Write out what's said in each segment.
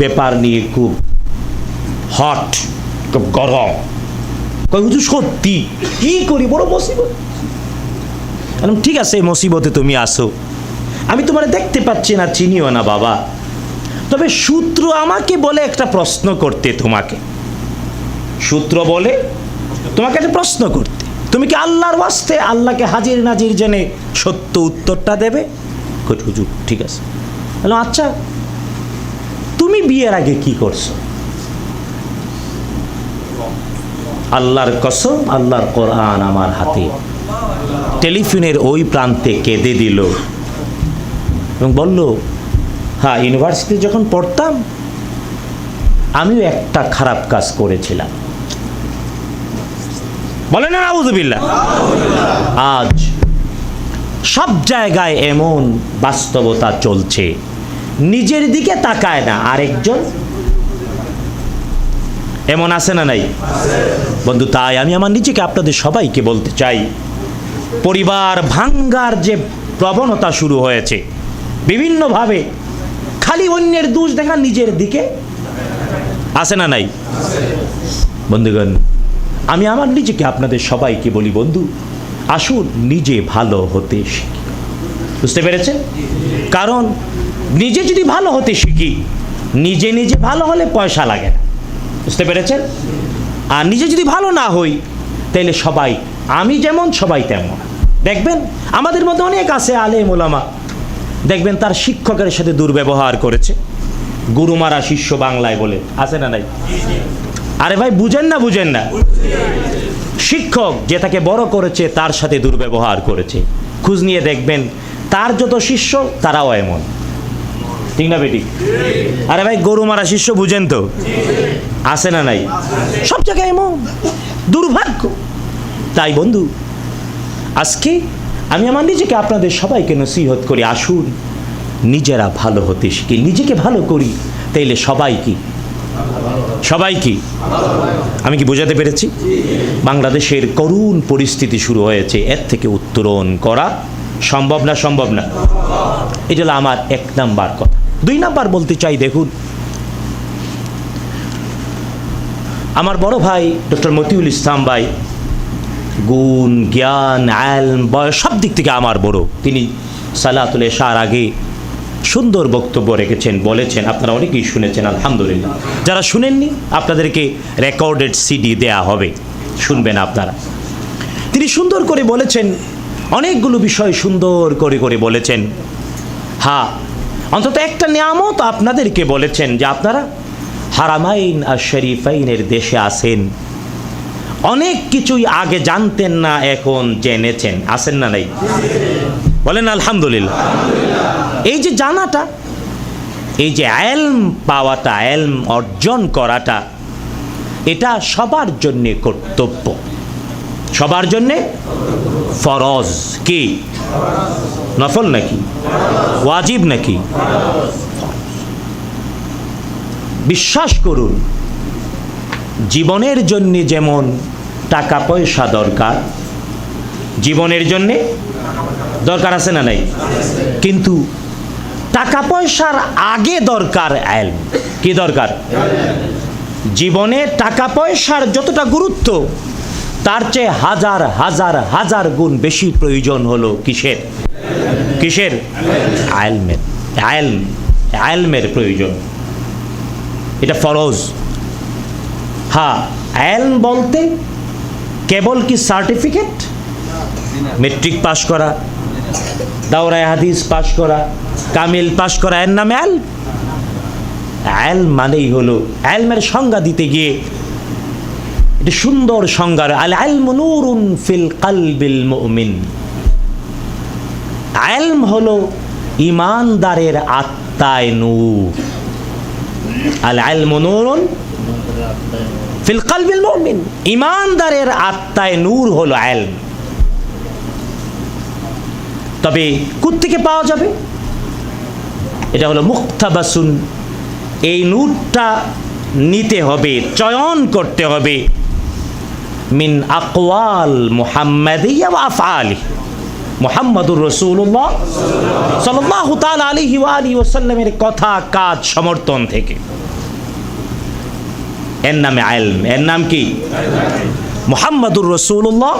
ব্যাপার নিয়ে খুব হট খুব গরম হুজুর সত্যি কি? করি বড় মুসিবত ঠিক আছে মুসিবতে তুমি আসো আমি তোমার দেখতে পাচ্ছি না, চিনিও না, বাবা। তবে সূত্র আমাকে বলে একটা প্রশ্ন করতে তোমাকে। সূত্র বলে তোমাকে একটা প্রশ্ন করতে। তুমি কি আল্লাহর ওয়াস্তে আল্লাহকে হাজির নাজির জেনে সত্য উত্তরটা দেবে? হুজুর, ঠিক আছে। আচ্ছা তুমি বিয়ের আগে কি করছ? আল্লাহর কসম, আল্লাহর কোরআন আমার হাতে। টেলিফোনের ওই প্রান্তে কেঁদে দিল। এবং বলল হ্যাঁ ইউনিভার্সিটি যখন পড়তাম, আমিও একটা খারাপ কাজ করেছিলাম। বলে না আবুদুবিল্লা আজ সব জায়গায় এমন বাস্তবতা চলছে। নিজের দিকে তাকায় না, আরেকজন। এমন আছে না নাই? বন্ধু, তাই আমি আমার নিজেকে আপনাদের সবাইকে বলতে চাই, পরিবার ভাঙ্গার যে প্রবণতা শুরু হয়েছে, বিভিন্নভাবে খালি অন্যের দোষ দেখা নিজের দিকে আছে না নাই? বন্ধুগণ, আমি আমার নিজেকে আপনাদের সবাইকে বলি, বন্ধু, আসুন নিজে ভালো হতে শিখি। বুঝতে পেরেছেন? কারণ নিজে যদি ভালো হতে শিখি, নিজে নিজে ভালো হলে পয়সা লাগে না। বুঝতে পেরেছেন? আর নিজে যদি ভালো না হই তাহলে সবাই, আমি যেমন, সবাই তেমন। দেখবেন, আমাদের মধ্যে অনেক আছে আলেম ওলামা। দেখবেন, তার শিক্ষকের সাথে দুর্ব্যবহার করেছে। গুরুমারা শিষ্য বাংলায় বলে। আছে না নাই? আরে ভাই, বুঝেন না বুঝেন না। শিক্ষক যে তাকে বড় করেছে, তার সাথে দুর্ব্যবহার করেছে। খোঁজ নিয়ে দেখবেন, তার যত শিষ্য, তারাও এমন। ঠিক না বেটি? আরে ভাই, গরু মারা শিষ্য বুঝেন তো। আছে না নাই? সব জায়গায় এমন। দুর্ভাগ্য। তাই বন্ধু, আজকে আমি আমার নিজেকে আপনাদের সবাইকে নসিহত করি, আসুন, নিজেরা ভালো হতে শিখি। নিজেকে ভালো করি, তাইলে সবাই কি? সবাই কি? আমি কি বোঝাতে পেরেছি? বাংলাদেশের করুণ পরিস্থিতি শুরু হয়েছে, এর থেকে উত্তরণ করা সম্ভব না সম্ভব না? এটা হলো আমার এক নাম্বার কথা। দুই নাম্বার বলতে চাই, দেখুন। আমার বড় ভাই ডক্টর মতিউল ইসলাম ভাই, গুণ, জ্ঞান, আলম, বয়স সব দিক থেকে আমার বড়। তিনি সালাতুল এশার আগে সুন্দর বক্তব্য রেখেছেন, বলেছেন, আপনারা অনেকেই শুনেছেন, আলহামদুলিল্লাহ। যারা শুনেননি, আপনাদেরকে রেকর্ডেড সিডি দেয়া হবে। শুনবেন আপনারা। তিনি সুন্দর করে বলেছেন, অনেকগুলো বিষয় সুন্দর করে করে বলেছেন। হ্যাঁ অন্তত একটা নিয়ামত আপনাদেরকে বলেছেন যে আপনারা হারামাইন আর শরীফাইনের দেশে আসেন অনেক কিছুই আগে জানতেন না, এখন জেনেছেন। আসেন না নাই? বলেন আলহামদুলিল্লাহ। এই যে জানাটা, এই যে এলম পাওয়াটা, এলম অর্জন করাটা, এটা সবার জন্যে কর্তব্য। সবার জন্যে ফরজ কি? নফল নাকি? ওয়াজিব নাকি? বিশ্বাস করুন, জীবনের জন্যে যেমন টাকা পয়সা দরকার, জীবনের জন্যে দরকার আছে না নাই? কিন্তু টাকা পয়সার আগে দরকার আইল কি দরকার? জীবনে টাকা পয়সার যতটা গুরুত্ব তার চেয়ে হাজার হাজার হাজার গুণ বেশি প্রয়োজন হলো কিসের? কিসের? আইলমের। আইলম আইলমের প্রয়োজন। এটা ফরজ। হ্যাঁ আইলম বলতে কেবল কি সার্টিফিকেট? মেট্রিক পাস করা, দাওরায় হাদিস পাস করা, কামিল পাস করা, এর নামে আল আল মানেই হলো আলমের সংজ্ঞা দিতে গিয়ে এটা সুন্দর সংজ্ঞা আল আলম নূরুন ফিল কালবিল মুমিন। আলম হলো ইমানদারের আত্মায় নূর। আল আলম নূরুন ফিল কালবিল মুমিন। ইমানদারের আত্মায় নূর হলো আলম। তবে থেকে পাওয়া যাবে? এটা হলো মুক্তাবাসুন। এই নূরটা নিতে হবে, চয়ন করতে হবে। মিন আকওয়াল মুহাম্মাদিয়া ওয়া আফআলি। মুহাম্মাদুর রাসূলুল্লাহ সাল্লাল্লাহু তাআলা আলাইহি ওয়া আলিহি ওয়াসাল্লামের কথা, কাজ, সমর্থন থেকে। এর নামে আলম এর নাম কি? মোহাম্মদুর রসুল্লাহ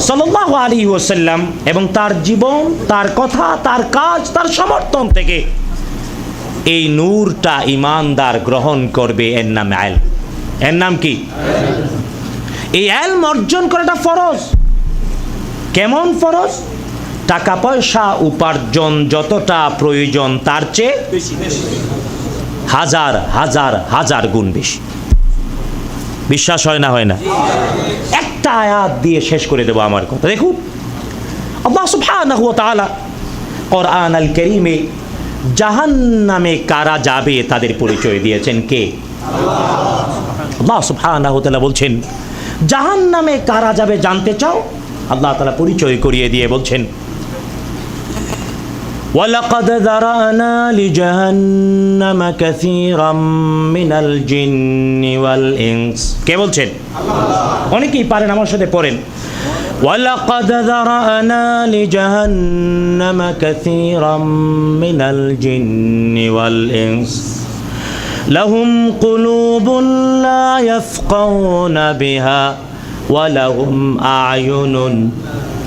সাল্লাহ আলী ওসাল্লাম এবং তার জীবন, তার কথা, তার কাজ, তার সমর্থন থেকে এই নূরটা ইমানদার গ্রহণ করবে, এর নামে আল এর নাম কি? এই এলম অর্জন করাটা ফরজ। কেমন ফরজ? টাকা পয়সা, উপার্জন যতটা প্রয়োজন, তার চেয়ে হাজার হাজার হাজার গুণ বেশি। বিশ্বাস হয় না হয় না? একটা আয়াত দিয়ে শেষ করে দেবো আমার কথা। দেখুন। আল্লাহ সুবহানাহু ওয়া তাআলা কোরআন আল কারীমে জাহান্নামে কারা যাবে তাদের পরিচয় দিয়েছেন কে? আল্লাহ সুবহানাহু ওয়া তাআলা বলছেন জাহান্নামে কারা যাবে জানতে চাও আল্লাহ তাআলা পরিচয় করিয়ে দিয়ে বলছেন ولقد ذرأنا لجهنم كثيرا من الجن والإنس কে বলছেন অনেকেই পারেন আমার সাথে পড়েন ولقد ذرأنا لجهنم كثيرا من الجن والإنس لهم قلوب لا يفقهون بها ولهم أعين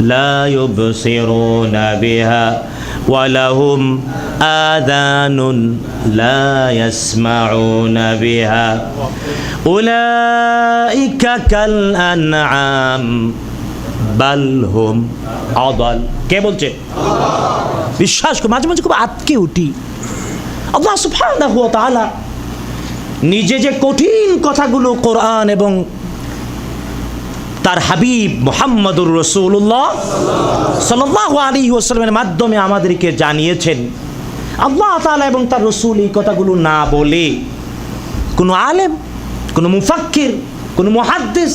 لا يبصرون بها ولهم آذان لا يسمعون بها أولئك كالأنعام بل هم أضل কে বলছে বিশ্বাস করে মাঝে মাঝে খুব আটকে উঠি আল্লাহ সুবহানাহু ওয়া তাআলা নিজে যে কঠিন কথাগুলো কোরআন এবং তার হাবিব মোহাম্মদুর রসুল্লাহ সাল্লাহ আলী ওসালামের মাধ্যমে আমাদেরকে জানিয়েছেন, আল্লাহ তালা এবং তার রসুল এই কথাগুলো না বলে কোনো আলেম, কোনো মুফাক্কির, কোনো মুহাদ্দিস,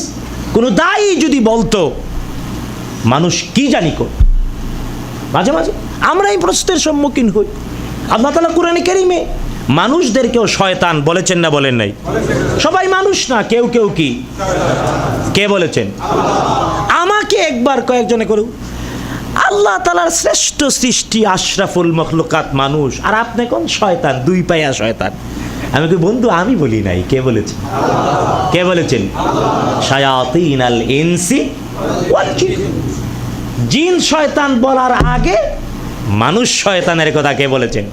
কোনো দায়ী যদি বলতো, মানুষ কি জানি কর মাঝে মাঝে আমরা এই প্রশ্নের সম্মুখীন হই। আল্লাহ তালা কোরআনে কেরিমে মানুষদেরকেও শয়তান বলেছেন না বলেন নাই? সবাই মানুষ না, কেউ কেউ কি? কে বলেছেন? আমাকে একবার কয়েকজনে করুক। আল্লাহ তালার শ্রেষ্ঠ সৃষ্টি আশরাফুল মখলুকাত মানুষ। আর আপনি কোন শয়তান? দুই পায়া শয়তান। আমি কি বন্ধু, আমি বলি নাই, কে বলেছেন? কে বলেছেন? শায়াতিন আল ইনসি। জিন শয়তান বলার আগে মানুষ শয়তানের কথা কে বলেছেন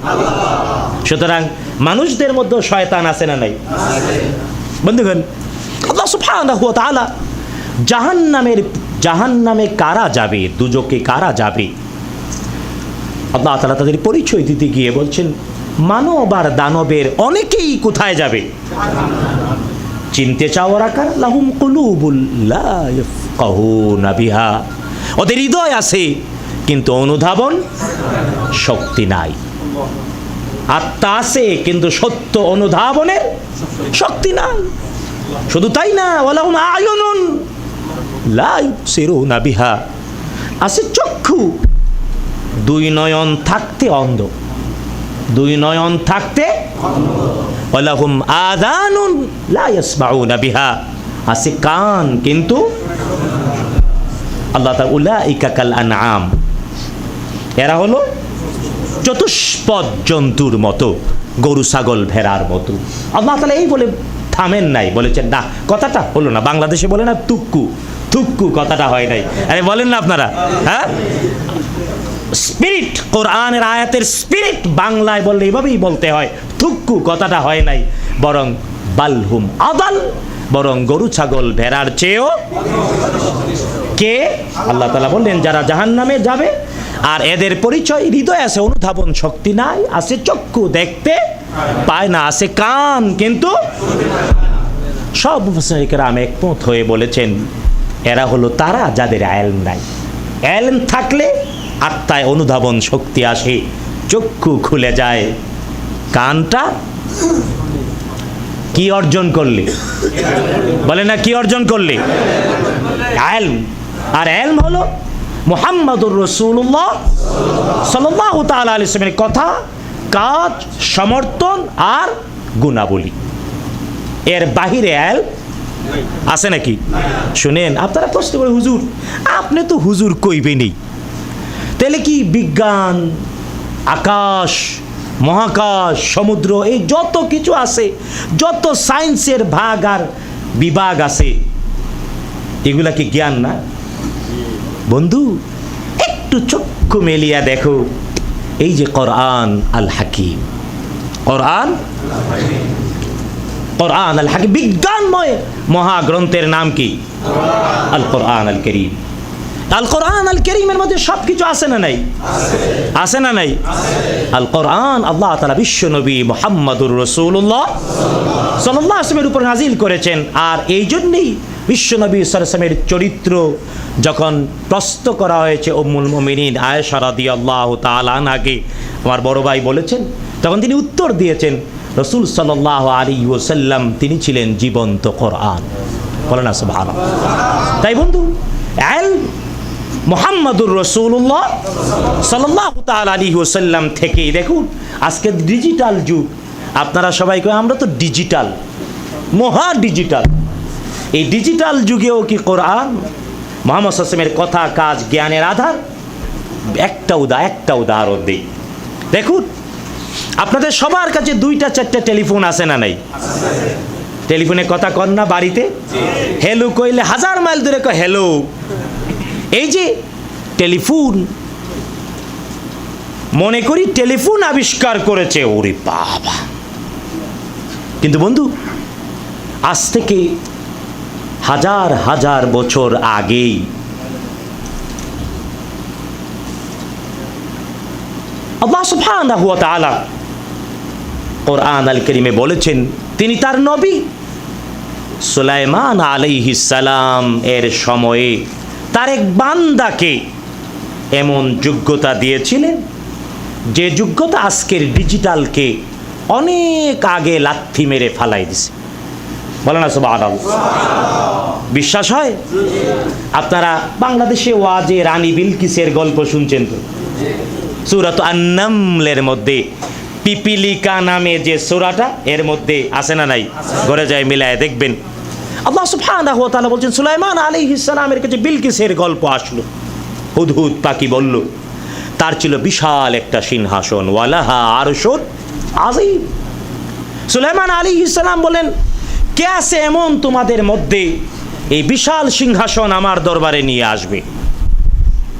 সুতরাং মানুষদের মধ্যে শয়তান আছে না নাই? বন্ধুগণ ওয়া তাআলা জাহান্নামের, জাহান্নামে কারা যাবে, দুজকে কারা যাবে? আল্লাহ তাআলা তাদের পরিচয় দিতে গিয়ে বলছেন, মানব আর দানবের অনেকেই কোথায় যাবে? চিনতে চাও ওরা কার? লাহুম কুলুবুল লা ইয়াফকাহুনা বিহা। ওদের হৃদয় আছে কিন্তু অনুধাবন শক্তি নাই। আত্মা আছে, কিন্তু সত্য অনুধাবনের শক্তি নাই। শুধু তাই না ওলাহুম আয়নুন, লা ইউবসিরুনা বিহা। আছে চক্ষু, দুই নয়ন থাকতে অন্ধ। দুই নয়ন থাকতে ওলাহুম আদানুন লা ইয়াসমাউনা বিহা। আছে কান, কিন্তু আল্লাহ তা উলাইকা কাল আনআম। এরা হলো চতুষ্পদ জন্তুর মতো, গরু, ছাগল, ভেড়ার মতো। আল্লাহ তালা এই বলে থামেন নাই, বলেছেন, না, কথাটা হলো না, বাংলাদেশে বলে না তুক্কু তুক্কু কথাটা হয় নাই। আরে বলেন না আপনারা হ্যাঁ? স্পিরিট, কোরআনের আয়াতের স্পিরিট বাংলায় বললে এভাবেই বলতে হয়, থুক্কু কথাটা হয় নাই, বরং বালহুম আদাল, বরং গরু, ছাগল, ভেড়ার চেয়েও কে? আল্লাহ তালা বললেন, যারা জাহান নামে যাবে আর এদের পরিচয়, হৃদয় আছে অনুধাবন শক্তি নাই, আছে চক্ষু দেখতে পায় না, আছে কান কিন্তু সব মুফাসসিরিকেরাম একমত হয়ে বলেছেন, এরা হলো তারা যাদের আয়েলম নাই। এলম থাকলে আত্মায় অনুধাবন শক্তি আসে, চক্ষু খুলে যায়, কানটা কি অর্জন করলে? বলে না কি অর্জন করলে? এলম আর এলম হলো মুহাম্মাদুর রসুল্লাহ সাল্লাহ তাআলা আলাইহি সাল্লামের কথা, কাজ, সমর্থন আর গুণাবলী। এর বাহিরে এল আছে নাকি? শুনেন, আপনারা প্রশ্ন করে হুজুর, আপনি তো হুজুর কইবেনই। তাহলে কি বিজ্ঞান, আকাশ, মহাকাশ, সমুদ্র, এই যত কিছু আছে, যত সায়েন্সের ভাগ আর বিভাগ আছে, এগুলা কি জ্ঞান না? বন্ধু, একটু চক্ষু মেলিয়া দেখো। এই যে কোরআন আল হাকিম কোরআন? কোরআন আল হাকিম বিজ্ঞানময় মহাগ্রন্থের নাম কি? আল কোরআন আল করিম আল কোরআন আল করিমের মধ্যে সব কিছু আছে না নাই? আছে না নাই? আল কোরআন আল্লাহ তালা বিশ্ব নবী মোহাম্মদুর রসুল্লাহ সাল্লাহ আসলামের উপর নাজিল করেছেন। আর এই জন্যেই বিশ্বনবী সরসমের চরিত্র যখন প্রস্ত করা হয়েছে উম্মুল মমিনিন আয়েশা রাদি আল্লাহ তালাকে আমার বড় ভাই বলেছেন, তখন তিনি উত্তর দিয়েছেন, রসুল সাল্লাহ আলী ওসাল্লাম তিনি ছিলেন জীবন্ত কোরআন। বলেন তাই বন্ধু, আল মোহাম্মদুর রসুল্লাহ সাল্লাহ তাল আলী ওসাল্লাম থেকেই দেখুন, আজকে ডিজিটাল যুগ। আপনারা সবাই কয়, আমরা তো ডিজিটাল, মহা ডিজিটাল। এই ডিজিটাল যুগেও কি কোরআন মোহাম্মদ হাসেমের কথা, কাজ, জ্ঞানের আধার? একটা উদা, একটা উদাহরণ দিই। দেখুন, আপনাদের সবার কাছে দুইটা, চারটা টেলিফোন আছে না নাই? টেলিফোনে কথা কন না বাড়িতে? হ্যালো কইলে হাজার মাইল দূরে কয় হ্যালো এই যে টেলিফোন, মনে করি টেলিফোন আবিষ্কার করেছে, ওরে বাবা। কিন্তু বন্ধু, আজ থেকে হাজার হাজার বছর আগেই। আল করিমে বলেছেন, তিনি তার নবী সুলাইমান সালাম এর সময়ে তার এক বান্দাকে এমন যোগ্যতা দিয়েছিলেন, যে যোগ্যতা আজকের ডিজিটালকে অনেক আগে লাথি মেরে ফালাই দিছে। বলে না সব আদাল বিশ্বাস হয়? আপনারা বাংলাদেশে ওয়াজে রানী বিলকিসের গল্প শুনছেন তো? সুরাত আন্নামলের মধ্যে, পিপিলিকা নামে যে সুরাটা, এর মধ্যে আছে না নাই? ঘরে যায় মিলায় দেখবেন। আল্লাহ সুবহানাহু ওয়া তাআলা বলছেন, সুলাইমান আলাইহিস সালামের কাছে বিলকিসের গল্প আসলো। হুদহুদ পাখি বলল, তার ছিল বিশাল একটা সিংহাসন ওয়ালাহা আরশুন আযীম। সুলাইমান আলাইহিস সালাম বলেন কে আছে এমন তোমাদের মধ্যে? এই বিশাল সিংহাসন আমার দরবারে নিয়ে আসবে।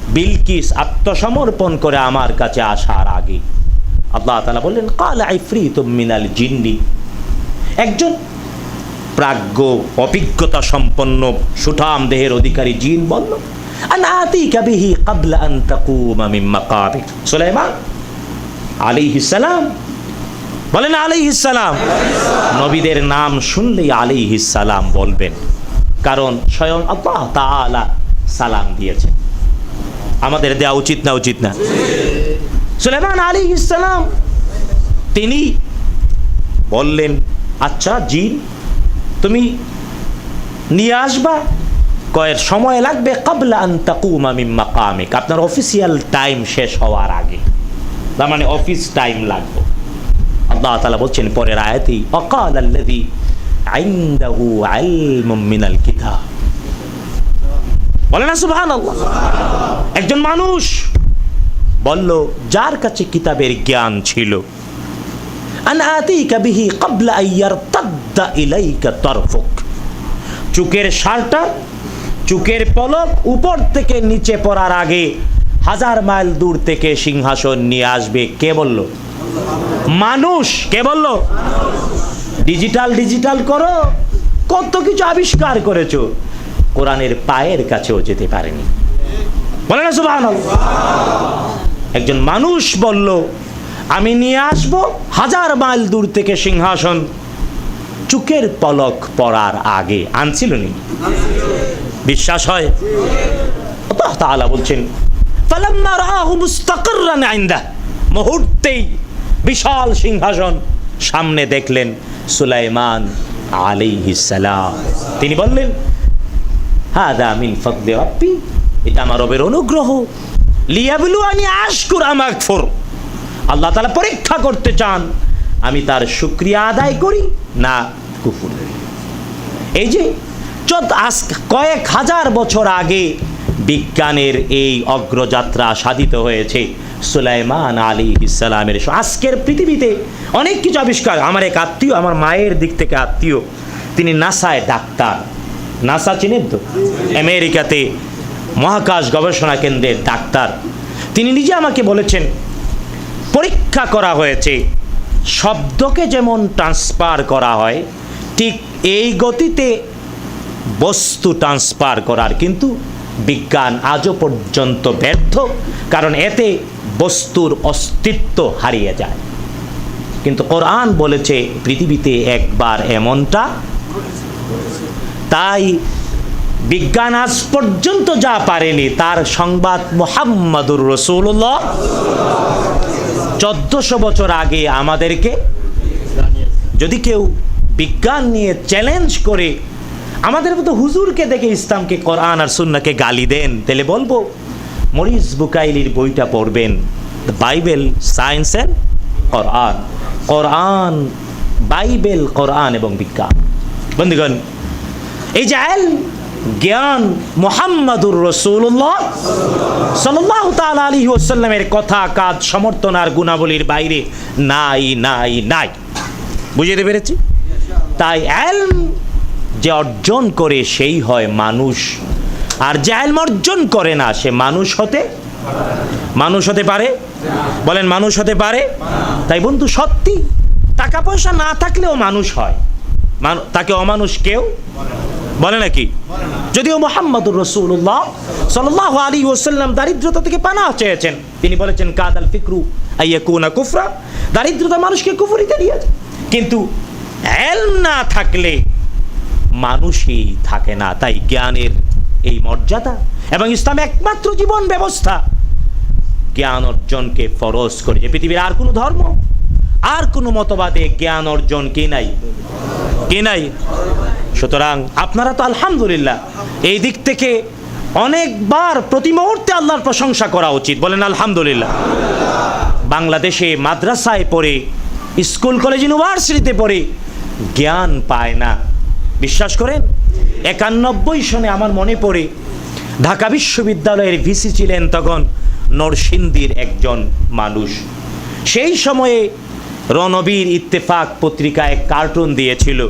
বিলকিস আত্মসমর্পণ করে আমার কাছে আসার আগে। আল্লাহ তালা বললেন, কাল আইফ্রিত মিনাল জিন্নি। একজন প্রাজ্ঞ, অভিজ্ঞতা সম্পন্ন, সুঠাম দেহের অধিকারী জিন বলল আলাইহিস সালাম বলেন আলাইহিস সালাম। নবীদের নাম শুনলেই আলাইহিস সালাম বলবেন। কারণ স্বয়ং আল্লাহ সালাম দিয়েছেন। আমাদের দেওয়া উচিত না উচিত না? সুলেমান আলী ইসলাম তিনি বললেন আচ্ছা জিন, তুমি নিয়ে আসবা। কয়ের সময় লাগবে কাবলা আন তাকুমা মিন মাকামিক। আপনার অফিসিয়াল টাইম শেষ হওয়ার আগে। তার মানে অফিস টাইম লাগবে। আল্লাহ তাআলা বলছেন, পরের আয়াতেই, অকাল আল্লাযী আইন্দাহু বলে না, সুবহানাল্লাহ। একজন মানুষ বলল, যার কাছে কিতাবের জ্ঞান ছিল চুকের চুকের পলক উপর থেকে নিচে পড়ার আগে হাজার মাইল দূর থেকে সিংহাসন নিয়ে আসবে। কে বলল? মানুষ। কে বলল? ডিজিটাল ডিজিটাল করো। কত কিছু আবিষ্কার করেছ। কোরআনের পায়ের কাছেও যেতে পারেনি। বলে না, সুবহানাল্লাহ? একজন মানুষ বলল, আমি নিয়ে আসব হাজার মাইল দূর থেকে সিংহাসন। চুকের পলক পড়ার আগে আনছিল নি? বিশ্বাস হয়? আল্লাহ বলছেন মুহূর্তেই বিশাল সিংহাসন। সামনে দেখলেন সুলাইমান সালাম। তিনি বললেন, হাদা মিন ফদলি রাব্বি, এটা আমার রবের অনুগ্রহ। লিয়াবলু আনি আশকুর আমাকফুর আল্লাহ তাআলা পরীক্ষা করতে চান, আমি তার শুকরিয়া আদায় করি না কুফুর এই যে চোদ্দ, আজ কয়েক হাজার বছর আগে বিজ্ঞানের এই অগ্রযাত্রা সাধিত হয়েছে সুলাইমান আলী ইসালামের আজকের পৃথিবীতে অনেক কিছু আবিষ্কার। আমার এক আত্মীয়, আমার মায়ের দিক থেকে আত্মীয়, তিনি নাসায় ডাক্তার। নাসা চিনেন তো? আমেরিকাতে মহাকাশ গবেষণা কেন্দ্রের ডাক্তার। তিনি নিজে আমাকে বলেছেন, পরীক্ষা করা হয়েছে, শব্দকে যেমন ট্রান্সফার করা হয়, ঠিক এই গতিতে বস্তু ট্রান্সফার করার। কিন্তু বিজ্ঞান আজও পর্যন্ত ব্যর্থ, কারণ এতে বস্তুর অস্তিত্ব হারিয়ে যায়। কিন্তু কোরআন বলেছে, পৃথিবীতে একবার এমনটা তাই বিজ্ঞান আজ পর্যন্ত যা পারেনি, তার সংবাদ মোহাম্মদুর রসুল্লাহ চোদ্দশো বছর আগে আমাদেরকে যদি কেউ বিজ্ঞান নিয়ে চ্যালেঞ্জ করে, আমাদের মতো হুজুরকে দেখে ইসলামকে, কোরআন আর সুন্নাকে গালি দেন, তাহলে বলব মরিস বুকাইলির বইটা পড়বেন। Bible science and Quran Quran Bible Quran এবং বিজ্ঞান। বন্ধুগণ, এই যে আল জ্ঞান মোহাম্মদুর রসুল্লাহ সাল্লাহ তাল আলী ওসাল্লামের কথা, কাজ, সমর্থন আর গুণাবলীর বাইরে নাই নাই নাই। বুঝতে পেরেছি? তাই এলম যে অর্জন করে সেই হয় মানুষ। আর যে এলম অর্জন করে না, সে মানুষ হতে মানুষ হতে পারে? বলেন, মানুষ হতে পারে? তাই বন্ধু, সত্যি, টাকা পয়সা না থাকলেও মানুষ হয়। তাকে অমানুষ কেউ বলে নাকি? যদিও মোহাম্মদুর রসুল্লাহ সাল্লাহ আলী ওসাল্লাম দারিদ্রতা থেকে পানা চেয়েছেন। তিনি বলেছেন, কাদাল ফিকরু আইয়া কুনা কুফরা। দারিদ্রতা মানুষকে কুফরিতে দিয়েছে কিন্তু এলম না থাকলে মানুষই থাকে না। তাই জ্ঞানের এই মর্যাদা এবং ইসলাম একমাত্র জীবন ব্যবস্থা। জ্ঞান অর্জনকে ফরজ করেছে পৃথিবীর আর কোনো ধর্ম, আর কোনো মতবাদে জ্ঞান অর্জন কে নাই? কে নাই? সুতরাং আপনারা তো আলহামদুলিল্লাহ এই দিক থেকে অনেকবার প্রতি মুহূর্তে আল্লাহর প্রশংসা করা উচিত। বলেন আলহামদুলিল্লাহ। বাংলাদেশে মাদ্রাসায় পড়ে, স্কুল, কলেজ, ইউনিভার্সিটিতে পড়ে জ্ঞান পায় না। বিশ্বাস করেন? একানব্বই সনে আমার মনে পড়ে, ঢাকা বিশ্ববিদ্যালয়ের ভিসি ছিলেন তখন নরসিংদীর একজন মানুষ। সেই সময়ে রণবীর ইত্তেফাক পত্রিকায় কার্টুন দিয়েছিল।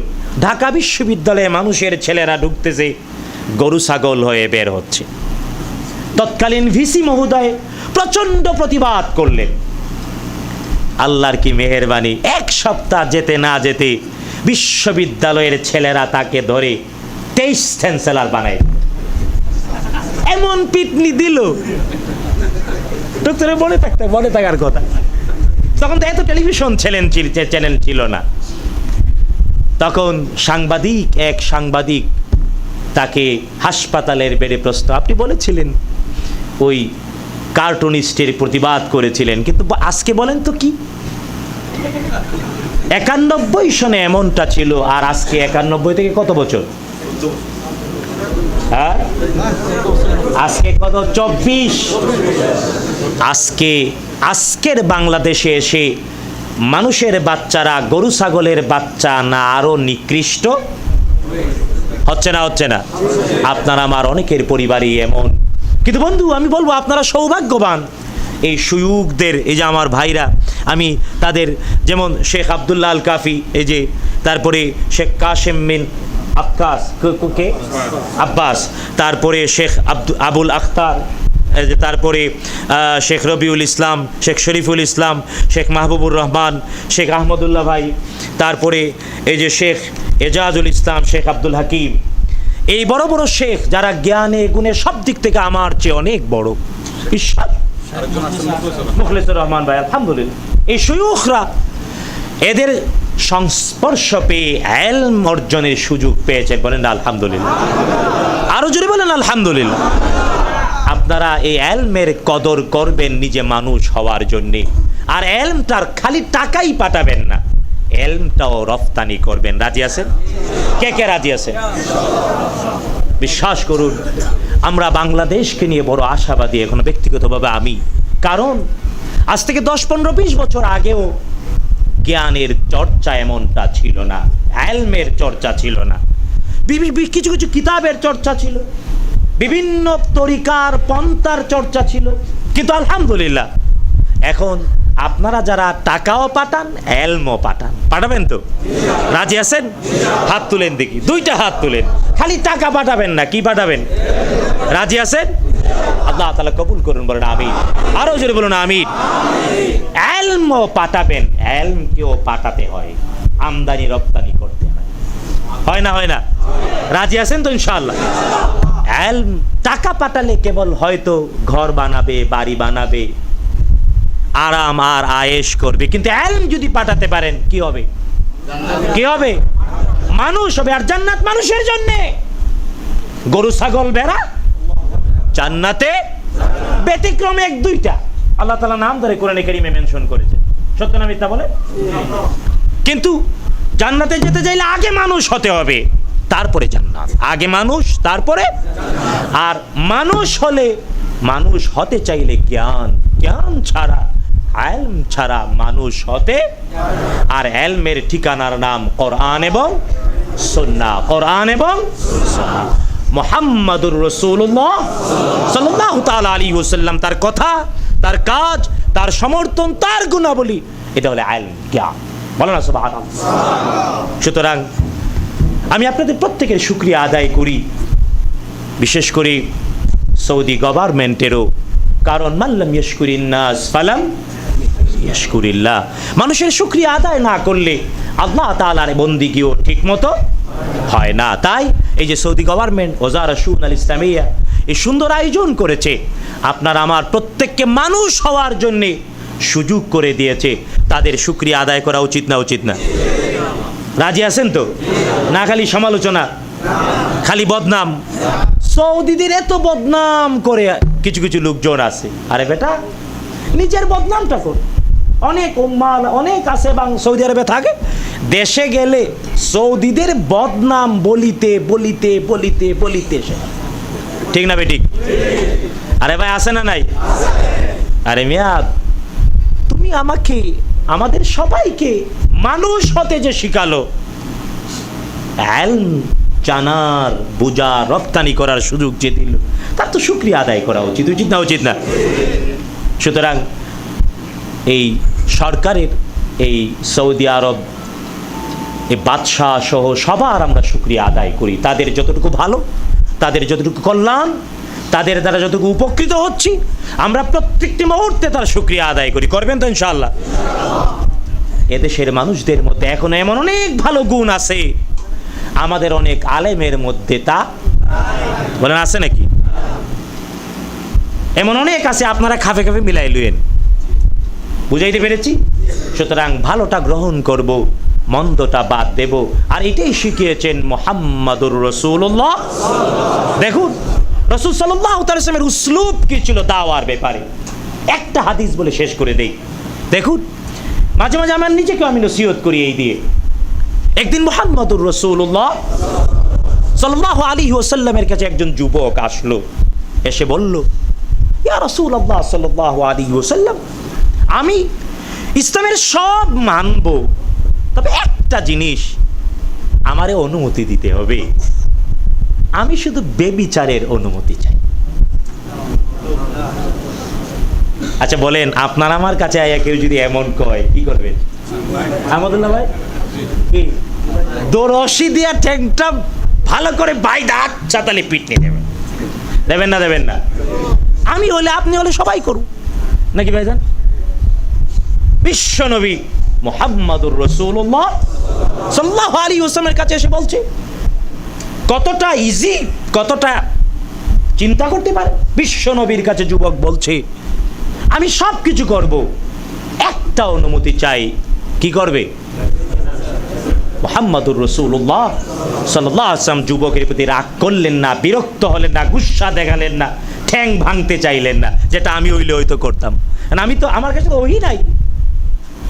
ঢাকা বিশ্ববিদ্যালয়ে মানুষের ছেলেরা ঢুকতেছে, গরু ছাগল হয়ে বের হচ্ছে। তৎকালীন ভিসি মহোদয় প্রচণ্ড প্রতিবাদ করলেন। আল্লাহর কি মেহেরবানি, এক সপ্তাহ যেতে না যেতে বিশ্ববিদ্যালয়ের ছেলেরা তাকে ধরে তেইশ চ্যান্সেলার বানায় এমন পিটনি দিল। ডক্টরে মনে থাকতে, মনে থাকার কথা। তখন তো এত টেলিভিশন চ্যানেল ছিল না। তখন সাংবাদিক, এক সাংবাদিক তাকে হাসপাতালের বেডে প্রশ্ন, আপনি বলেছিলেন, ওই কার্টুনিস্টের প্রতিবাদ করেছিলেন, কিন্তু আজকে বলেন তো কি? একানব্বই সনে এমনটা ছিল, আর আজকে একানব্বই থেকে কত বছর? হ্যাঁ? আজকে কত? চব্বিশ। আজকে, আজকের বাংলাদেশে এসে মানুষের বাচ্চারা, গরু ছাগলের বাচ্চা না আরও নিকৃষ্ট? হচ্ছে না হচ্ছে না? আপনার আমার অনেকের পরিবারই এমন। কিন্তু বন্ধু, আমি বলব, আপনারা সৌভাগ্যবান। এই সুয়ুকদের এই যে আমার ভাইরা, আমি তাদের, যেমন শেখ আবদুল্লাহ আল কাফি এই যে, তারপরে শেখ কাশেম মিন আক্কাস কে- আব্বাস। তারপরে শেখ আবুল আখতার তারপরে শেখ রবিউল ইসলাম, শেখ শরীফুল ইসলাম, শেখ মাহবুবুর রহমান, শেখ আহমদুল্লাহ ভাই, তারপরে এই যে শেখ এজাজুল ইসলাম, শেখ আব্দুল হাকিম। এই বড় বড় শেখ যারা জ্ঞানে গুণে সব দিক থেকে আমার চেয়ে অনেক বড়। মুখলেসুর রহমান ভাই, আলহামদুলিল্লাহ। এই শৈখরা এদের সংস্পর্শ পেয়ে এলম অর্জনের সুযোগ পেয়েছেন বলেন, আলহামদুলিল্লাহ। আরও জোরে বলেন, আলহামদুলিল্লাহ। আপনারা এই এলমের কদর করবেন নিজে মানুষ হওয়ার জন্যে। আর এলমটার খালি টাকাই পাঠাবেন না। এলমটাও রফতানি করবেন। রাজি আছেন? কে কে রাজি আছেন? বিশ্বাস করুন, আমরা বাংলাদেশকে নিয়ে বড় আশাবাদী এখন ব্যক্তিগতভাবে আমি। কারণ, আজ থেকে দশ, পনেরো, বিশ বছর আগেও জ্ঞানের চর্চা এমনটা ছিল না অ্যালমের চর্চা ছিল না। কিছু কিছু কিতাবের চর্চা ছিল, বিভিন্ন তরিকার পন্থার চর্চা ছিল, কিন্তু আলহামদুলিল্লাহ, এখন আপনারা যারা টাকাও পাঠান এলমও পাঠান। পাঠাবেন তো? রাজি আছেন? হাত তুলেন দেখি, দুইটা হাত তুলেন। খালি টাকা পাঠাবেন না, কি পাঠাবেন? রাজি আছেন? আল্লাহ তালা কবুল করুন, বলেন আমিন। আরও জোরে বলুন, আমিন। এলমও পাঠাবেন, এলমকেও পাঠাতে হয়। আমদানি, রপ্তানি করতে হয়। হয় না হয় না? রাজি আছেন তো, ইনশাআল্লাহ? এলম, টাকা পাঠালে কেবল হয়তো ঘর বানাবে, বাড়ি বানাবে, আরাম আর আয়েশ করবে। কিন্তু এলম যদি পাঠাতে পারেন, কি হবে? কি হবে? মানুষ হবে, আর জান্নাত মানুষের জন্যে। গরু, ছাগল বেড়া জান্নাতে ব্যতিক্রমে এক দুইটা। আল্লাহ তালা নাম ধরে কোরআনে কারিমে মেনশন করেছে সত্য না মিথ্যা বলে? কিন্তু জান্নাতে যেতে চাইলে আগে মানুষ হতে হবে, তারপরে জান্নাত। আগে মানুষ, তারপরে আর মানুষ হলে মানুষ হতে চাইলে জ্ঞান। জ্ঞান ছাড়া এলম ছাড়া মানুষ হতে আর এলমের ঠিকানার নাম কোরআন এবং সন্না কোরআন এবং সুন্নাহ। মোহাম্মদুর রসুল্লাহ সাল্লাহ তাল আলী ওসাল্লাম তার কথা, তার কাজ, তার সমর্থন, তার গুণাবলী, এটা হলো আইল জ্ঞান। বলো না সব সুতরাং আমি আপনাদের প্রত্যেকের শুক্রিয়া আদায় করি। বিশেষ করে সৌদি গভর্নমেন্টেরও, কারণ মাল্লাম ইয়শকুরিন ফালাম ইয়শকুরিল্লাহ। মানুষের শুক্রিয়া আদায় না করলে আল্লাহ তাআলার বন্দিগিও ঠিকমতো হয় না। তাই এই যে সৌদি গভর্নমেন্ট ওজার সুন আল ইসলামিয়া এই সুন্দর আয়োজন করেছে, আপনার আমার প্রত্যেককে মানুষ হওয়ার জন্যে সুযোগ করে দিয়েছে। তাদের শুক্রিয়া আদায় করা উচিত না উচিত না? রাজি আছেন তো? না খালি সমালোচনা, খালি বদনাম। সৌদিদের এত বদনাম করে কিছু কিছু লোকজন আছে। আরে বেটা, নিজের বদনামটা কর। অনেক উম্মাল অনেক আছে এবং সৌদি আরবে থাকে। দেশে গেলে সৌদিদের বদনাম বলিতে বলিতে বলিতে বলিতে সে। ঠিক না বেঠিক আরে ভাই, আছে না নাই? আরে মিয়া, তুমি আমাকে, আমাদের সবাইকে মানুষ হতে যে শিখালো। জানার, বোঝা, রপ্তানি করার সুযোগ যে দিল, তার তো শুক্রিয়া আদায় করা উচিত উচিত না উচিত না। সুতরাং এই সরকারের এই সৌদি আরব, এই বাদশাহ সহ সবার আমরা শুক্রিয়া আদায় করি। তাদের যতটুকু ভালো, তাদের যতটুকু কল্যাণ, তাদের দ্বারা যতটুকু উপকৃত হচ্ছি, আমরা প্রত্যেকটি মুহূর্তে তার শুক্রিয়া আদায় করি। করবেন তো ইনশাল্লাহ এদেশের মানুষদের মধ্যে এখন এমন অনেক ভালো গুণ আছে। আমাদের অনেক আলেমের মধ্যে তা বলেন, আছে নাকি? এমন অনেক আছে, আপনারা খাফে খাফে মিলাই লুয়েন বুঝাইতে পেরেছি? সুতরাং ভালোটা গ্রহণ করব, মন্দটা বাদ দেব। আর এটাই শিখিয়েছেন মোহাম্মদুর রসুল্লাহ দেখুন, রসুল সাল্লাহ উসলুপ কি ছিল দাওয়ার ব্যাপারে? একটা হাদিস বলে শেষ করে দেই। দেখুন, মাঝে মাঝে আমার নিজেকে আমি নসিহত করি এই দিয়ে। একদিন মোহাম্মদুর রসুল্লাহ সাল্লাহ আলী ওসাল্লামের কাছে একজন যুবক আসলো। এসে বলল, ইয়া রসুল আল্লাহ সাল্লাহ আলী ওসাল্লাম আমি ইসলামের সব মানব। তবে একটা জিনিস আমারে অনুমতি দিতে হবে। আমি শুধু বেবিচারের অনুমতি চাই। আচ্ছা বলেন, আপনার আমার কাছে আয়া কেউ যদি এমন কয়, কি করবেন? আহমদুল্লাহ ভাই? দোরসি দিয়া ট্যাংটা ভালো করে বাই দাঁত চাতালে পিটনি দেবেন। দেবেন না দেবেন না। আমি হলে, আপনি হলে সবাই করুন নাকি ভাইজান? বিশ্বনবী মোহাম্মদুর রসুল্লাহ সাল্লাহ আলী হোসেনের কাছে এসে বলছে, কতটা ইজি কতটা চিন্তা করতে পারে? বিশ্বনবীর কাছে যুবক বলছে, আমি সব কিছু করব, একটা অনুমতি চাই, কি করবে? মোহাম্মদুর রসুল্লাহ সাল্লাহ আসলাম যুবকের প্রতি রাগ করলেন না, বিরক্ত হলেন না, গুসা দেখালেন না, ঠ্যাং ভাঙতে চাইলেন না, যেটা আমি ওইলে হয়তো করতাম। আমি তো, আমার কাছে তো ওই নাই।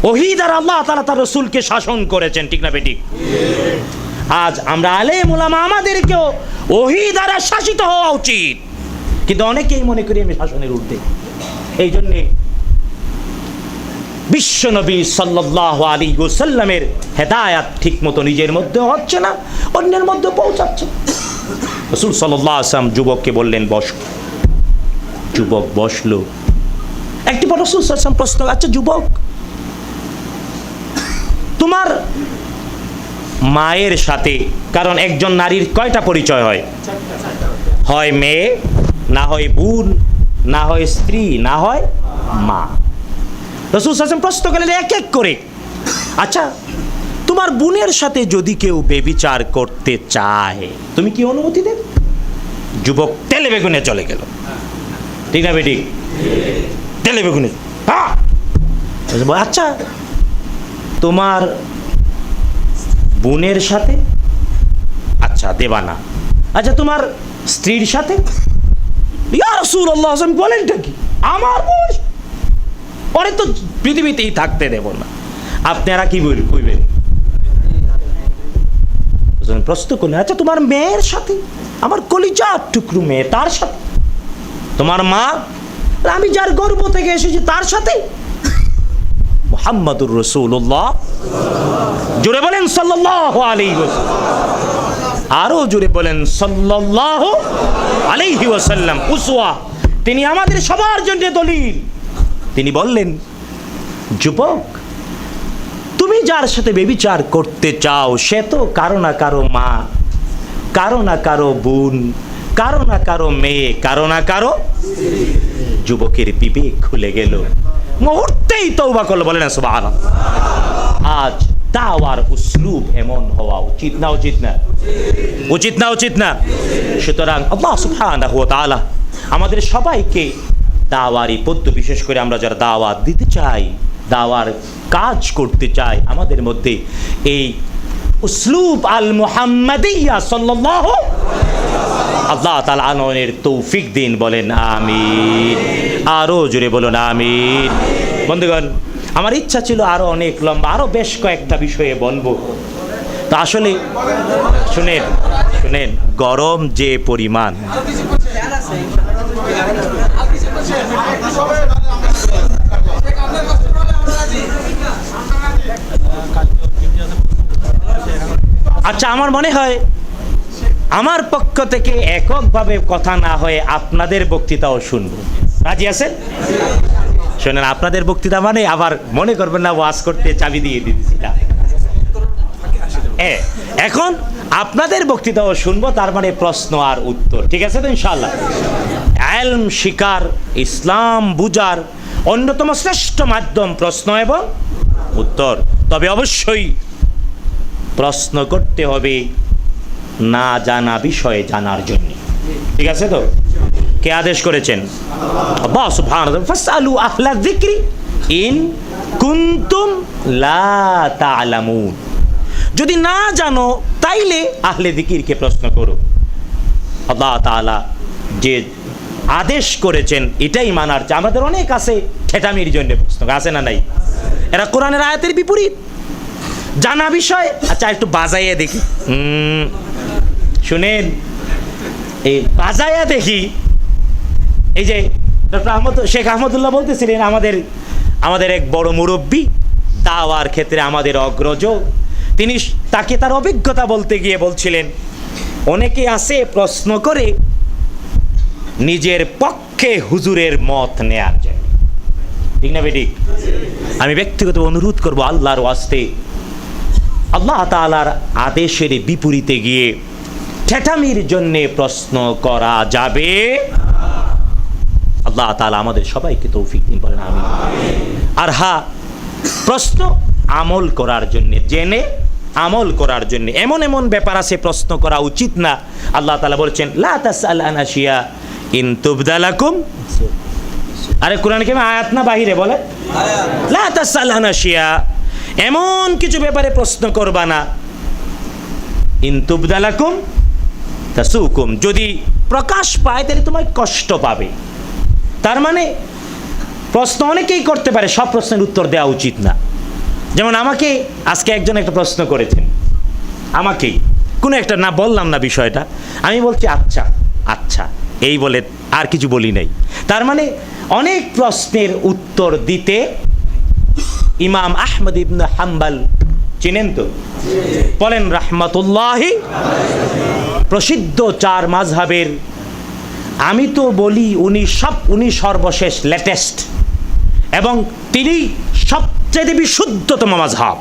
ওহি দ্বারা আল্লাহ তারা তার রসুলকে শাসন করেছেন, ঠিক না বেটি? আজ আমরা আলে মোলামা আমাদেরকেও ওহি দ্বারা শাসিত হওয়া উচিত। কিন্তু অনেকেই মনে করি আমি শাসনের ঊর্ধ্বে। এই জন্যে বিশ্বনবী সাল্লাহ আলী গোসাল্লামের হেদায়াত ঠিক মতো নিজের মধ্যে হচ্ছে না, অন্যের মধ্যে পৌঁছাচ্ছে। রসুল সাল্লাহ আসলাম যুবককে বললেন, বস, যুবক বসল। একটি বড় রসুল প্রশ্ন আচ্ছা যুবক তোমার মায়ের সাথে, কারণ একজন নারীর কয়টা পরিচয় হয়? হয় মেয়ে, না হয় বোন, না হয় স্ত্রী, না হয় মা। রসুল সাল্লাম প্রশ্ন করলেন এক এক করে? আচ্ছা তোমার বোনের সাথে যদি কেউ বেবিচার করতে চায়, তুমি কি অনুমতি দেবে? যুবক তেলে বেগুনে চলে গেল। ঠিক না বেটি তেলে বেগুনে হ্যাঁ! আচ্ছা তোমার বোনের সাথে? আচ্ছা দেবা না আচ্ছা তোমার স্ত্রীর সাথে? আমি বলেনটা কি? আমার বয়স? পরে তো পৃথিবীতেই থাকতে দেব না। আপনারা কি কইবেন? প্রশ্ন করলেন আচ্ছা তোমার মেয়ের সাথে? আমার কলিজা টুকরু মেয়ে, তার সাথে? তোমার মা আমি যার গর্ব থেকে এসেছি তার সাথে? মোহাম্মদুর রসুল্লাহ জোরে বলেন সাল্লাহ আলী আরও জোরে বলেন সাল্লাহ আলাইহি ওয়াসাল্লাম। উসওয়া, তিনি আমাদের সবার জন্য দলিল। তিনি বললেন, যুবক, তুমি যার সাথে বেবিচার করতে চাও, সে তো কারও না কারও মা, কারও না কারও বোন, কারও না কারও মেয়ে, কারও না কারও যুবকের বিবেক খুলে গেল। মুহূর্তেই তৌবা করল, বলে না সুবাহ আজ দাওয়ার উসলুব এমন হওয়া উচিত না উচিত না? উচিত না উচিত না? সুতরাং আল্লাহ সুবহানাহু ওয়া আমাদের সবাইকে দাওয়ারি পদ্য, বিশেষ করে আমরা যারা দাওয়াত দিতে চাই, দাওয়ার কাজ করতে চাই, আমাদের মধ্যে এই উসলুব আল মুহাম্মাদিয়া সাল্লাল্লাহু আল্লাহ তাআলা আনয়নের তৌফিক দিন বলেন, আমিন। আরও জোরে বলুন, আমিন। বন্ধুগণ, আমার ইচ্ছা ছিল আরও অনেক লম্বা, আরও বেশ কয়েকটা বিষয়ে বলব। তা আসলে, শুনেন শুনেন, গরম যে পরিমাণ। আচ্ছা আমার মনে হয় আমার পক্ষ থেকে এককভাবে কথা না হয়ে আপনাদের বক্তৃতাও শুনব। রাজি আছেন? শোনেন, আপনাদের বক্তৃতা মানে আবার মনে করবেন না, ওয়াজ করতে চাবি দিয়ে দিয়েছি না। এখন আপনাদের বক্তৃতাও শুনব, তার মানে প্রশ্ন আর উত্তর, ঠিক আছে তো ইনশাল্লাহ এলম শিকার, ইসলাম, বুজার অন্যতম শ্রেষ্ঠ মাধ্যম প্রশ্ন এবং উত্তর। তবে অবশ্যই প্রশ্ন করতে হবে না জানা বিষয়ে জানার জন্য। ঠিক আছে তো? কে আদেশ করেছেন? তাআলা। ফাসআলু আহলা যিকরি ইন কুনতুম লা যদি না জানো, তাইলে আহলে যিকিরকে প্রশ্ন করো। আল্লাহ তাআলা যে আদেশ করেছেন, এটাই মানার আমাদের অনেক আছে ঠেটামির জন্য প্রশ্ন। আছে না নাই? এরা কোরআনের আয়াতের বিপরীত। জানা বিষয়? আচ্ছা একটু বাজাইয়া দেখি। শুনেন, এই বাজাইয়া দেখি। এই যে ডক্টর আহমদ, শেখ আহমদুল্লাহ বলতেছিলেন, আমাদের আমাদের এক বড় মুরব্বী দাওয়ার ক্ষেত্রে আমাদের অগ্রজ। তিনি তাকে তার অভিজ্ঞতা বলতে গিয়ে বলছিলেন, অনেকে আছে প্রশ্ন করে নিজের পক্ষে হুজুরের মত নেয়ার জন্য। ঠিক না বেটি? আমি ব্যক্তিগত অনুরোধ করব আল্লাহর ওয়াস্তে আল্লাহ তাআলার আদেশের বিপরীতে গিয়ে ঠেঠামির জন্যে প্রশ্ন করা যাবে। আল্লাহ তাআলা আমাদের সবাইকে তৌফিক দিন বলেন আমি আর হা প্রশ্ন আমল করার জন্যে জেনে আমল করার জন্য এমন এমন ব্যাপার আছে প্রশ্ন করা উচিত না। আল্লাহ তালা বলছেন লা তাসআল আন আশিয়া ইন তুবদালাকুম আরে কোরআন কি আয়াত না বাহিরে বলে? লা তাসআল আন আশিয়া এমন কিছু ব্যাপারে প্রশ্ন করবা না। ইন তুবদালাকুম তাসুকুম। যদি প্রকাশ পায়, তাহলে তোমার কষ্ট পাবে। তার মানে প্রশ্ন অনেকেই করতে পারে, সব প্রশ্নের উত্তর দেওয়া উচিত না। যেমন আমাকে, আজকে একজন একটা প্রশ্ন করেছেন। আমাকেই কোনো একটা না বললাম না বিষয়টা। আমি বলছি আচ্ছা আচ্ছা এই বলে আর কিছু বলি নাই। তার মানে অনেক প্রশ্নের উত্তর দিতে ইমাম আহমদ ইবনে হাম্বাল। চিনেন তো? বলেন, রাহমাতুল্লাহি। প্রসিদ্ধ চার মাঝহাবের আমি তো বলি, উনি সব, উনি সর্বশেষ লেটেস্ট এবং তিনি সবচেয়ে বিশুদ্ধতম মাঝহাব